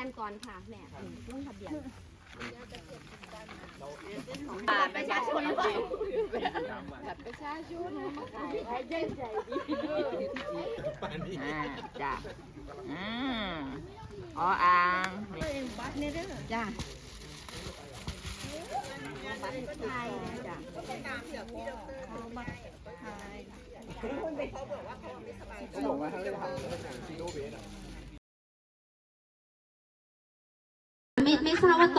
ยนก่อนค่ะแม่ลงทะเบียนบัตรประชาชนหรือเปล่าบัตรประชาชนอ่าจ้ะอืมออ่างจ้ะบัตรไทยจ้ะไม่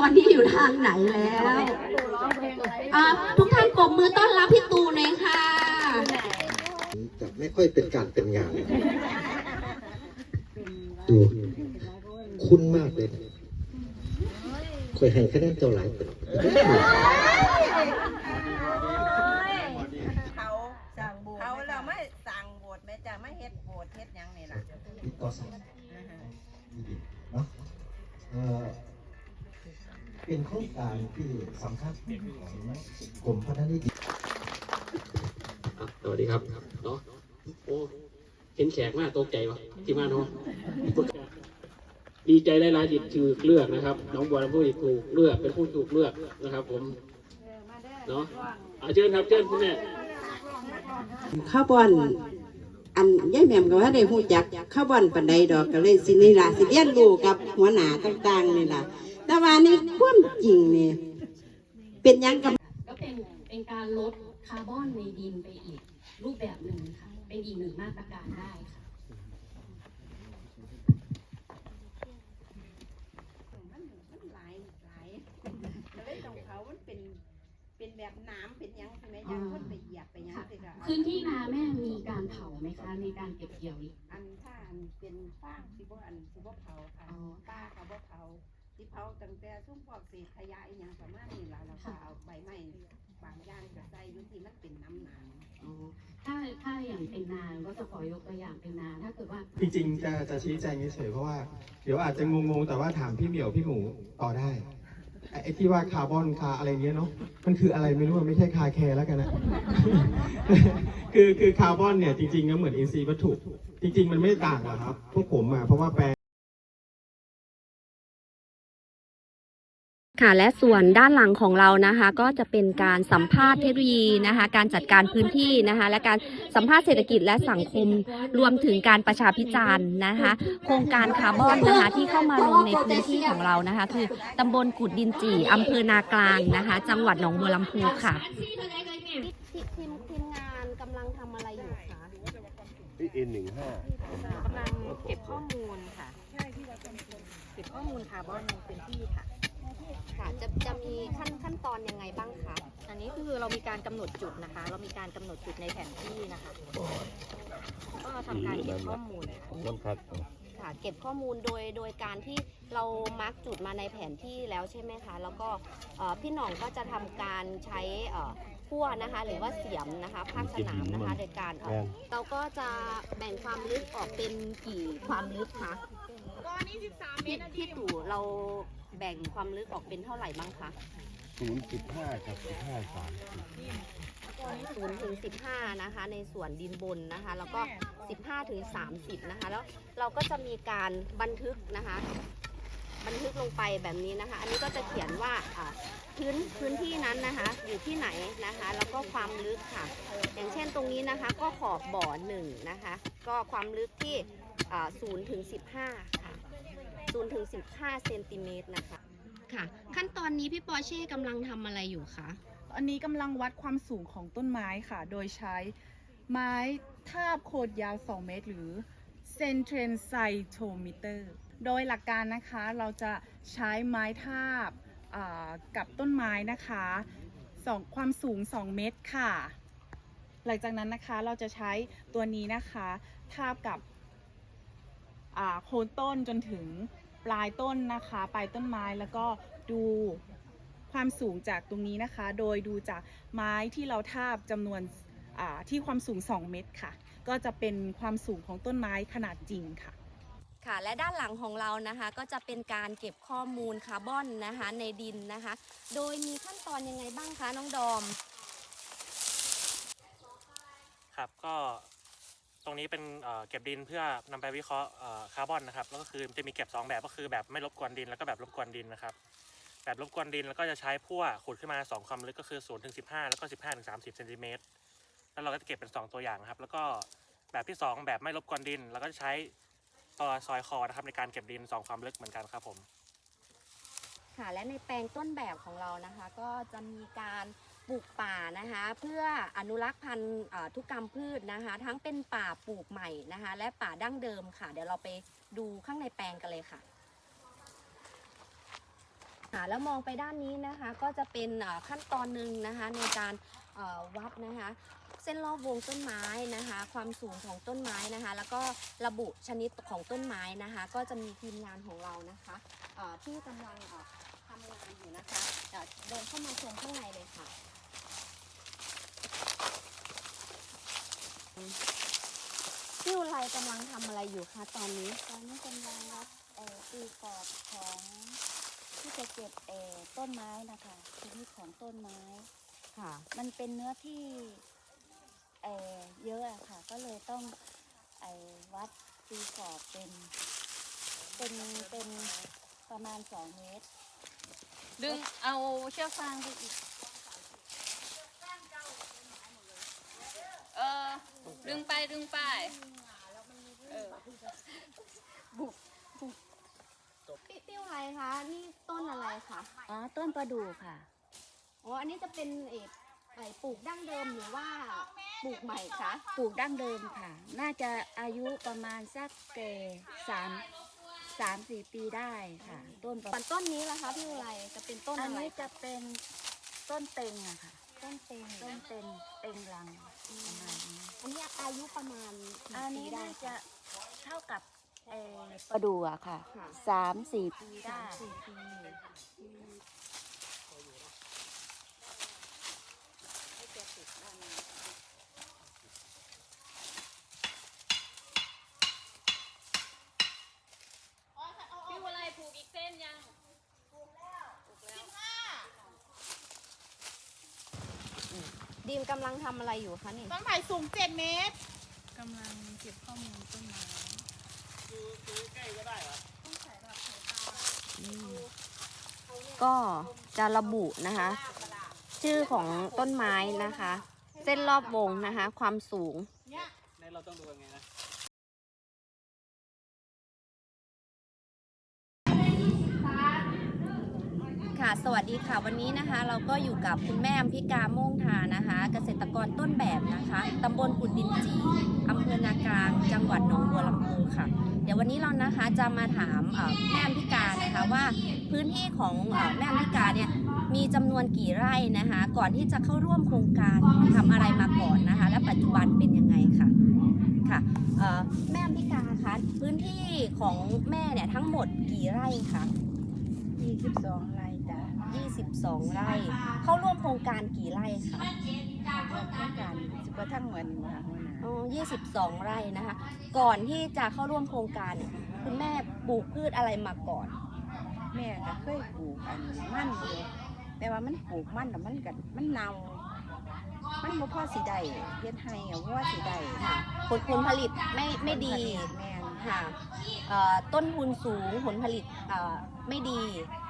ตอนนี้อยู่ทางไหนแล้วอ่าทุกท่านปรบมือต้อนรับพี่ตูนหน่อยค่ะ จะไม่ค่อยเป็นการเป็นงาน ดูคุ้นมากเลยเคยให้คะแนนเจ้าหลายเป็นเขาสั่งโบสเขาเราไม่สั่งโบสถ์แม่จะไม่เฮ็ดโบสถ์เฮ็ดหยังนี่ล่ะ ติดต่อสายเนาะเอ่อ เป็นโครงการที่สำคัญของกรมพัฒนานิติอะสวัสดีครับเนาะโอ้เห็นแขกมากตกใจวะที่มาเนาะดีใจหลายๆที่ถูกเลือกนะครับ น้องบัวลำพูที่ถูกเลือกเป็นผู้ถูกเลือกนะครับ ผมเนาะอะเชิญครับเชิญคุณแม่ข้าวบอนอันย่ายแหม่มก็ว่าได้หูจักข้าวบอนปันใดดอกก็เลยสินี่ล่ะสิเรียนรู้กับหัวหน้าต่างๆนี่ล่ะ แต่ว่านี่ความจริงนี่เป็นหยังกับก็เป็นเป็นการลดคาร์บอนในดินไปอีก รูปแบบหนึ่งค่ะเป็นอีกหนึ่งมาตรการได้ค่ะมันมันหลายหลายก็เลยต้องเขามันเป็นเป็นแบบน้ำเป็นหยังใช่ไหมยังอ๋อคนไปเหยียบไปหยังสิล่ะพื้นที่นาแม่มีการเผาไหมคะในการเก็บเกี่ยวนี้อันถ้าอันเป็นฟางสิบ่อันสิบ่เผาค่ะอ๋อป้าก็บ่เผา สิเผาตั้งแต่ซุ่มพวกเศษขยะอีหยังประมาณนี้ล่ะแล้วก็เอาใบไม้บางอย่างก็ใส่อยู่ที่มันเป็นน้ำหนางอ๋อถ้าถ้าอย่างเป็นนาก็จะขอยกตัวอย่างเป็นนาถ้าเกิดว่า จริงๆจะจะชี้แจงเฉยๆเพราะว่าเดี๋ยวอาจจะงงๆแต่ว่าถามพี่เหมียวพี่หมูต่อได้ไอ้ไอ้ที่ว่าคาร์บอนคาอะไรเงี้ยเนาะมันคืออะไรไม่รู้มันไม่ใช่คาแคร์แล้วกันนะ คือคือคาร์บอนเนี่ยจริงๆก็เหมือนอินทรีย์วัตถุ จริง ๆ มันไม่ต่างหรอกครับ พวกผมอะเพราะว่าแปล ค่ะและส่วนด้านหลังของเรานะคะ ก็จะเป็นการสัมภาษณ์เทคโนโลยีนะคะ การจัดการพื้นที่นะคะ และการสัมภาษณ์เศรษฐกิจและสังคมรวมถึงการประชาพิจารณ์นะคะ โครงการคาร์บอนนะคะที่เข้ามาลงในพื้นที่ของเรานะคะ คือตำบลกุดดินจีอำเภอนากลางนะคะ จังหวัดหนองบัวลำพูค่ะทีมทีมงานกำลังทำอะไรอยู่คะที่เอ็นหนึ่งห้ากำลังเก็บข้อมูลค่ะเก็บข้อมูลคาร์บอนในพื้นที่ค่ะ ค่ะจะจะมีขั้นขั้นตอนยังไงบ้างคะ อันนี้คือเรามีการกำหนดจุดนะคะ เรามีการกำหนดจุดในแผนที่นะคะ ก็ทำการเก็บข้อมูลค่ะน้ำคัดค่ะเก็บข้อมูลโดยโดยการที่เรามาร์กจุดมาในแผนที่แล้วใช่ไหมคะ แล้วก็เอ่อพี่หน่องก็จะทำการใช้เอ่อพั่วนะคะ หรือว่าเสียมนะคะภาคสนามนะคะในการเอ่อเราก็จะแบ่งความลึกออกเป็นกี่ความลึกคะก้อนนี้13เมตรพี่ตู่เรา แบ่งความลึกออกเป็นเท่าไหร่บ้างคะศูนย์สิบห้ากับสิบห้าสามศูนย์ถึงสิบห้านะคะ ในส่วนดินบนนะคะ แล้วก็สิบห้าถึงสามสิบนะคะ แล้วเราก็จะมีการบันทึกนะคะ บันทึกลงไปแบบนี้นะคะ อันนี้ก็จะเขียนว่าอ่าพื้นพื้นที่นั้นนะคะอยู่ที่ไหนนะคะ แล้วก็ความลึกค่ะ อย่างเช่นตรงนี้นะคะ ก็ขอบบ่อหนึ่งนะคะ ก็ความลึกที่ศูนย์ถึงสิบห้า ค่ะศูนย์ถึงสิบห้าเซนติเมตรนะคะ ค่ะ ขั้นตอนนี้พี่ปอเช่กำลังทำอะไรอยู่คะอันนี้กำลังวัดความสูงของต้นไม้ค่ะ โดยใช้ไม้ทาบโคดยาว 2 เมตร หรือ c e n t r e n c i t o m e t e r โดยหลักการนะคะเราจะใช้ไม้ทาบอ่ากับต้นไม้นะคะสองความสูง 2 เมตรค่ะ หลังจากนั้นนะคะเราจะใช้ตัวนี้นะคะ ทาบกับอ่าโคนต้นจนถึง ปลายต้นนะคะ ปลายต้นไม้แล้วก็ดูความสูงจากตรงนี้นะคะ โดยดูจากไม้ที่เราทาบจำนวนอ่าที่ความสูง 2 เมตรค่ะ ก็จะเป็นความสูงของต้นไม้ขนาดจริงค่ะค่ะและด้านหลังของเรานะคะก็จะเป็นการเก็บข้อมูลคาร์บอนนะคะในดินนะคะ โดยมีขั้นตอนยังไงบ้างคะน้องดอม ครับก็ ตรงนี้เป็นเก็บดินเพื่อนำไปวิเคราะห์คาร์บอนนะครับแล้วก็คือจะมีเก็บ 2 แบบก็คือแบบไม่รบกวนดินแล้วก็แบบรบกวนดินนะครับ แบบรบกวนดินแล้วก็จะใช้พั่วขุดขึ้นมา 2 ความลึกก็คือ0ถึง15แล้วก็ 15ถึง30เซนติเมตรแล้วเราก็จะเก็บเป็น 2 ตัวอย่างนะครับ แล้วก็แบบที่ 2 แบบไม่รบกวนดิน แล้วก็จะใช้ต่อซอยคอนะครับในการเก็บดิน 2 ความลึกเหมือนกันครับผมค่ะและในแปลงต้นแบบของเรานะคะ ก็จะมีการ ลูกป่านะคะ เพื่ออนุรักษ์พันธุ์ทุกกรรมพืชนะคะ ทั้งเป็นป่าปลูกใหม่นะคะ และป่าดั้งเดิมค่ะ เดี๋ยวเราไปดูข้างในแปลงกันเลยค่ะค่ะแล้วมองไปด้านนี้นะคะก็จะเป็นขั้นตอนหนึ่งนะคะในการวัดนะคะ เส้นรอบวงต้นไม้นะคะ ความสูงของต้นไม้นะคะ แล้วก็ระบุชนิดของต้นไม้นะคะ ก็จะมีทีมงานของเรานะคะที่กำลังทำงานอยู่นะคะเดินเข้ามาชมข้างในเลยค่ะ พี่อุไรกำลังทำอะไรอยู่คะตอนนี้ ตอนนี้กำลังรับเอ่อตีกรอบของที่จะเก็บเอ่อต้นไม้นะคะชนิดของต้นไม้ ค่ะ มันเป็นเนื้อที่เอ่อเยอะอะค่ะ ก็เลยต้องไอ้วัดตีกรอบเป็น เป็นเป็นประมาณสองเมตร ดึงเอาเชือกฟางไปอีก เออ ดึงไปดึงไปเออพี่พี่อุไรคะ นี่ต้นอะไรคะ อ๋อ ต้นประดู่ค่ะ อ๋อ อันนี้จะเป็นเอกไอปลูกดั้งเดิมหรือว่าปลูกใหม่คะ ปลูกดั้งเดิมค่ะ น่าจะอายุประมาณสักเกสามสามสี่ปีได้ค่ะ ต้นประปันต้นนี้ล่ะคะพี่อุไรจะเป็นต้นอันอะไรนี้คจะเป็นต้นเต็งอะค่ะ ต้นเต็งต้นเต็งเต็งรังประมาณนี้ อันนี้อายุประมาณกี่อันนี้ปีได้น่าคจะเท่ากับเออประดูอะค่ะค่ะสามสี่ปีได้สามสี่ปี พี่วะไรผูกอีกเส้นยัง ดีมกำลังทำอะไรอยู่คะนี่ ต้นไผ่สูง7เมตรกำลังเก็บข้อมูลต้นไม้ก็จะระบุนะคะ ชื่อของต้นไม้นะคะ เส้นรอบวงนะคะ ความสูงในเราต้องดูยังไงนะ ค่ะ สวัสดีค่ะ วันนี้นะคะ เราก็อยู่กับคุณแม่อมพิกาโม่งทานะคะ เกษตรกรต้นแบบนะคะ ตำบลกุดดินจีอำเภอนากลาง จังหวัดหนองบัวลำพูค่ะ เดี๋ยววันนี้เรานะคะจะมาถามแม่อมพิกานะคะว่าพื้นที่ของอแม่อมพิกาเนี่ยมีจำนวนกี่ไร่นะคะ ก่อนที่จะเข้าร่วมโครงการทำอะไรมาก่อนนะคะ และปัจจุบันเป็นยังไงค่ะค่ะแม่อมพิกาคะพื้นที่ของแม่เนี่ยทั้งหมดกี่ไร่คะยี่สิบสองไร่ 22 ไร่ เข้าร่วมโครงการกี่ไร่คะต้องการสิบกว่าทั้งเหมือนค่ะหัวหน้าอ๋อ22 ไร่นะคะ ก่อนที่จะเข้าร่วมโครงการเนี่ยคุณแม่ปลูกพืชอะไรมาก่อน แม่ก็เคยปลูกอันมันอยู่แต่ว่ามันปลูกมันแล้วมันก็มันเน่ามันบ่พอสิได้เฮ็ดให้อะว่าสิได้ค่ะผลผลผลิตไม่ไม่ดี แม่ นค่ะเอ่อต้นทุนสูงผลผลิตเอ่อไม่ดี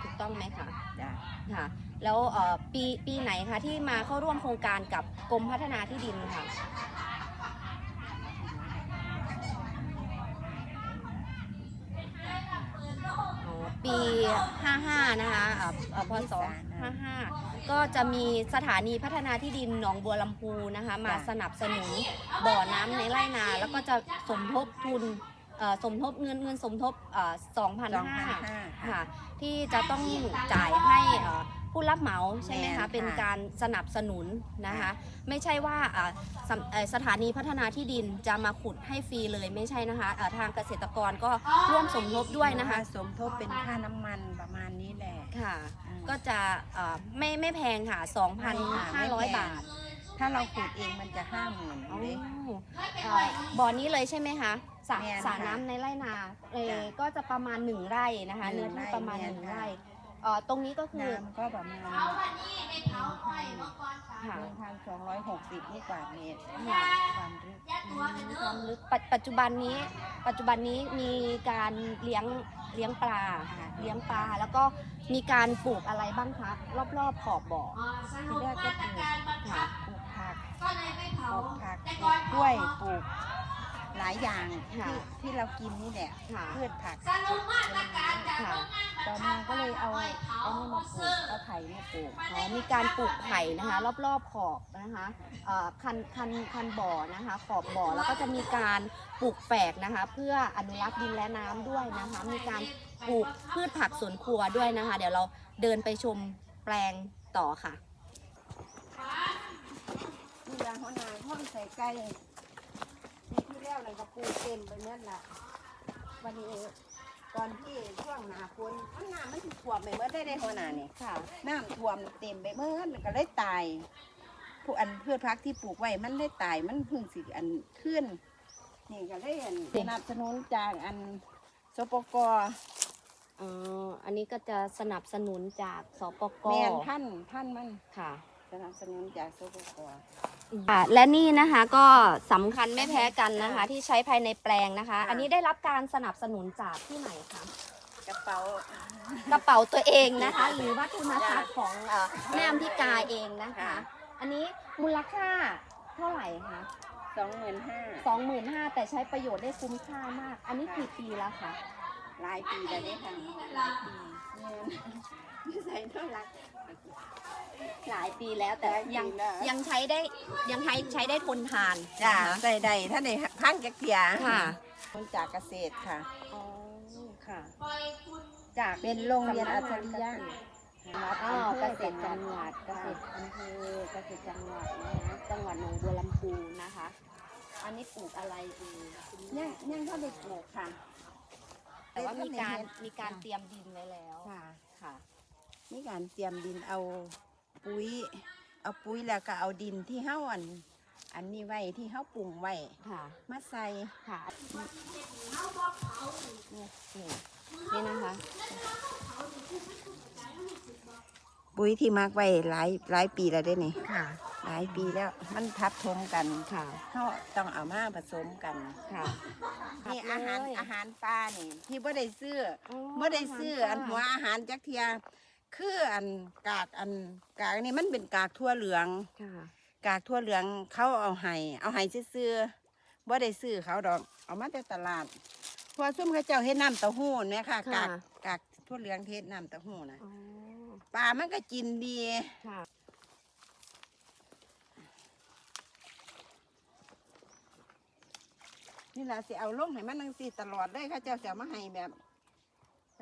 ถูกต้องไหมคะจ้ะค่ะแล้วเอ่อปีปีไหนคะที่มาเข้าร่วมโครงการกับกรมพัฒนาที่ดินค่ะอ๋อปี 55 นะคะเอ่อเอ่อพศ55 ก็จะมีสถานีพัฒนาที่ดินหนองบัวลำพูนะคะ มาสนับสนุนบ่อน้ำในไร่นา แล้วก็จะสมทบทุนเอ่อ สมทบเงินเงินสมทบเอ่อสองพัน2,500ห้าค่ะที่จะต้องจ่ายให้เอ่อผู้รับเหมาใช่ไหมแม่นคะค่ะเป็นการสนับสนุนนะคะ ไม่ใช่ว่าอ่าสำเอ่อสถานีพัฒนาที่ดินจะมาขุดให้ฟรีเลยไม่ใช่นะคะเอ่อทางเกษตรกรก็ร่วมสมทบด้วยนะคะ สมทบเป็นค่าน้ำมันประมาณนี้แหละค่ะอืมก็จะเอ่อไม่ไม่แพงค่ะ 2,500 บาท ถ้าเราขุดเองมันจะห้าหมื่นอ๋อเลยเอ่อบ่อนี้เลยใช่ไหมคะ สระแม่นสระค่ะน้ำในไร่นาเออจ้ะก็จะประมาณ1ไร่นะคะ หนึ่เนื้องที่ไร่ประมาณแม่น1ค่ะ ไร่เอ่อตรงนี้ก็คือ น้ำก็ประมาณค่ะ หนึ่งพันสองร้อยหกสิบลูกบาศก์เมตรค่ะความลึกความลึกปัจปัจจุบันนี้ ปัจจุบันนี้มีการเลี้ยงเลี้ยงปลาเลี้ยงปลาแล้วก็มีการปลูกอะไรบ้างคะรอบๆขอบบ่อที่แรกก็ปลูกค่ะปลูกผักปลูกผักปลูกกล้วยปลูก หลายอย่างค่ะที่ที่เรากินนี่แหละค่ะ พืชผักค่ะต่อมาก็เลยเอาเอานี่มาปลูกเอาไผ่มาปลูก อ๋อมีการปลูกไผ่นะคะ รอบๆขอบนะคะเอ่อคันคันคันบ่อนะคะ ขอบบ่อแล้วก็จะมีการปลูกแฝกนะคะ เพื่ออนุรักษ์ดินและน้ำด้วยนะคะ มีการปลูกพืชผักสวนครัวด้วยนะคะ เดี๋ยวเราเดินไปชมแปลงต่อค่ะ นี่ยางหัวหนาห้องใส่ไก่ที่ที่ แล้วเลยก็ปลูกเต็มไปเมื่อละวันนี้ก่อนที่ช่วงหนาฝนมันน้ำมันท่วมไปเมื่อได้ได้หัวหนานี่ค่ะน้ำท่วมเต็มไปเมื่อมันก็เลยตายผู้อันพืชพักที่ปลูกไว้มันได้ตายมันเพิ่งสิอันขึ้นนี่ก็เลยอันสนับสนุนจากอันสปกอ๋ออันนี้ก็จะสนับสนุนจากสปกแมนท่านท่านมันค่ะ สนับสนุนจากสปก ค่ะและนี่นะคะก็สำคัญไม่แพ้กันนะคะ ที่ใช้ภายในแปลงนะคะ อันนี้ได้รับการสนับสนุนจากที่ไหนคะกระเป๋ากระเป๋าตัวเองนะคะ หรือว่าทุนทรัพย์ของเอ่อแม่อำพิกาเองนะคะ อันนี้มูลค่าเท่าไหร่คะสองหมื่นห้าสองหมื่นห้าแต่ใช้ประโยชน์ได้คุ้มค่ามาก อันนี้กี่ปีแล้วคะ หลายปีแล้วได้ค่ะหลายปีแม่นนิสัยน่ารัก หลายปีแล้วแต่ยังหลายปีแล้ว ยังใช้ได้ยังใช้ใช้ได้ทนทานจ้านะคะใดใดๆถ้าในพังจักเกียค่ะคนจากเกษตรค่ะ อ๋อค่ะ จากเป็นโรงเรียนอัจฉริยะ อ๋อเกษตรจังหวัดเกษตรอำเภอเกษตรจังหวัดนะคะจังหวัดหนองบัวลำพูนะคะ อันนี้ปลูกอะไรเองคุณแม่ยังยังเขาได้ปลูกค่ะ แต่ว่ามีการเฮ็ดมีการเตรียมดินไว้แล้วค่ะ ค่ะมีการเตรียมดินเอา ปุ๋ย เอาปุ๋ยแล้วก็เอาดินที่เฮาอัน อันนี้ไว้ที่เฮาปรุงไว้ค่ะ มาใส่ค่ะนี่นี่นะคะ ปุ๋ยที่มักไว้หลายหลายปีแล้วเด้นี่ค่ะ หลายปีแล้วมันทับทมกันค่ะเขาต้องเอามาผสมกันค่ะ นี่ครับอาหารเลยอาหารปลานี่ ที่บ่ได้ซื้ออ๋อบ่ได้ซื้ออันหัวอาหารจักเทีย คืออันกากอันกากนี่มันเป็นกากทั่วเหลือง ค่ะ กากทั่วเหลืองเขาเอาให้เอาให้ซื้อๆบ่ได้ซื้อเขาดอก เอามาแต่ตลาดเพราะซุ่มเขาเจ้าเฮ็ดน้ำเต้าหู้เนี่ยค่ะ ค่ะ กากกากทั่วเหลืองเฮ็ดน้ำเต้าหู้นะอ๋อปลามันก็กินดี ค่ะ นี่ล่ะสิเอาลงให้มันจังซี่ตลอดเลยเขาเจ้าสิเอามาให้แบบ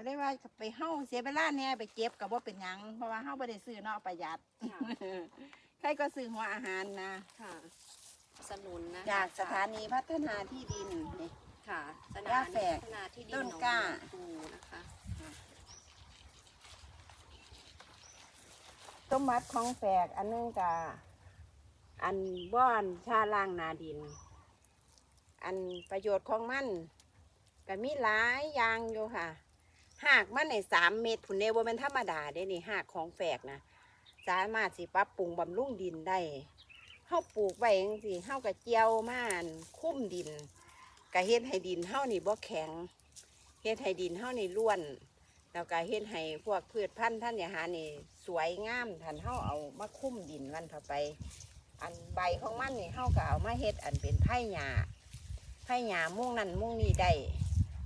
ก็ได้ว่าไปเฮาเสียเวลาแหน่ไปเก็บก็บ่เป็นหยังเพราะว่าเฮาบ่ได้ซื้อเนาะประหยัด ค่ะ ใครก็ซื้อหัวอาหารนะค่ะ สนุนนะคะจากสถานีพัฒนาที่ดินนี่ ค่ะสย่าถาแฝนีกพัฒนาที่ดินต้นหองกล้าบัวลำพูนะคะต้มมัดของแฝกอันนึงกะอันบ้อนชาล่างนาดิน อันประโยชน์ของมันก็มีหลายอย่างอยู่ค่ะ หากมันในสามเม็ดผุนเนวเป็นธรรมดาเด้นี่หากของแฝกนะสามารถสิปรับปรุงบำรุงดินได้เฮาปลูกไว้จังซี่เฮาก็เจียวมาอันคุ้มดินก็เฮ็ดให้ดินเฮานี่บ่แข็งเฮ็ดให้ดินเฮานี่ร่วน แล้วก็เฮ็ดให้พวกพืชพันธุ์ท่านเนี่ยหานี่สวยงามทันเฮาเอามาคุ้มดินมันเข้าไป อันใบของมันนี่เฮาก็เอามาเฮ็ดอันเป็นไผ่หญ้าไผ่หญ้ามุ่งนั่นมุ่งนี่ได้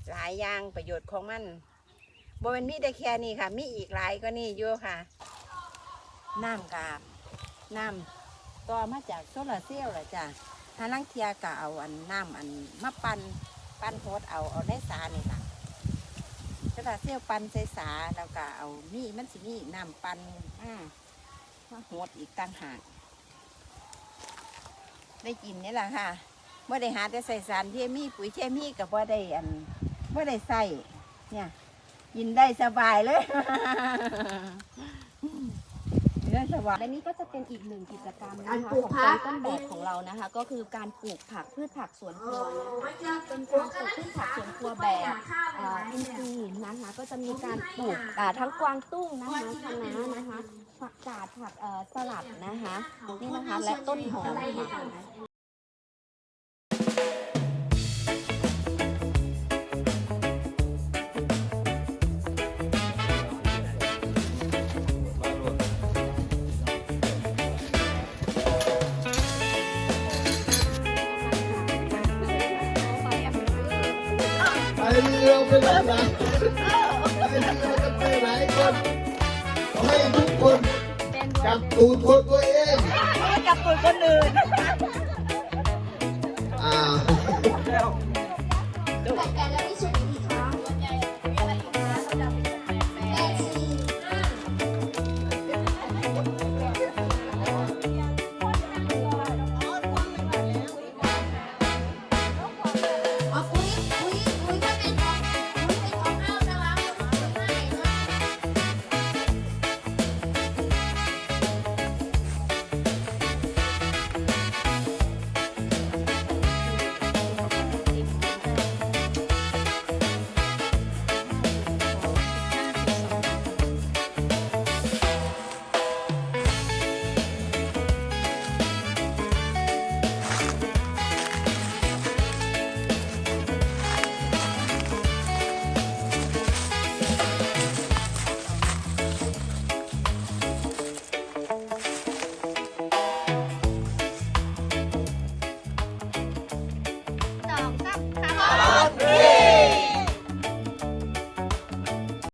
หลายอย่างประโยชน์ของมัน บ่แมันมีแต่แค่นี้ค่ะ มีอีกหลายก็นี่อยู่ค่ะ น้ำกาบน้ำต่อมาจากโซลาเซลล์ละจ้ะถ้าลังเทียก็เอาอันน้ำอันมาปันปันโฮดเอาเอาในสานี่ล่ะกระดาเซลปันใส่สาแล้วก็เอามีมันสิมีน้ำปันอ่ามาหดอีกต่างหากได้กินนี่แหละค่ะเมื่อได้หาแต่ใส่สารเคมีปุ๋ยเคมีกับว่าได้อันเมื่อได้ใส่เนี่ย กินได้สบายเลยเนื้อและนี่ก็จะเป็นอีกหนึ่งกิจกรรมกานะรคะปลูขกองผักากรต้นแบบของเรานะคะ ก็คือการปลูกผักพืชผักสวนครัวนะคะเป็นการปลูกพืชผักสวนครัวแบบอ่าอินทรีย์นะคะก็จะมีการปลูกอ่าทั้งกวางตุ้งนะคะคะน้านะคะผักกาดผักเอ่อสลัดนะคะนี่นะคะและต้นหอมค่ะไป เรือไปหลายหลายไปเรือกันไปหลายคนขอให้ทุกคนจับตูดคนตัวเองจับตัวคนอื่น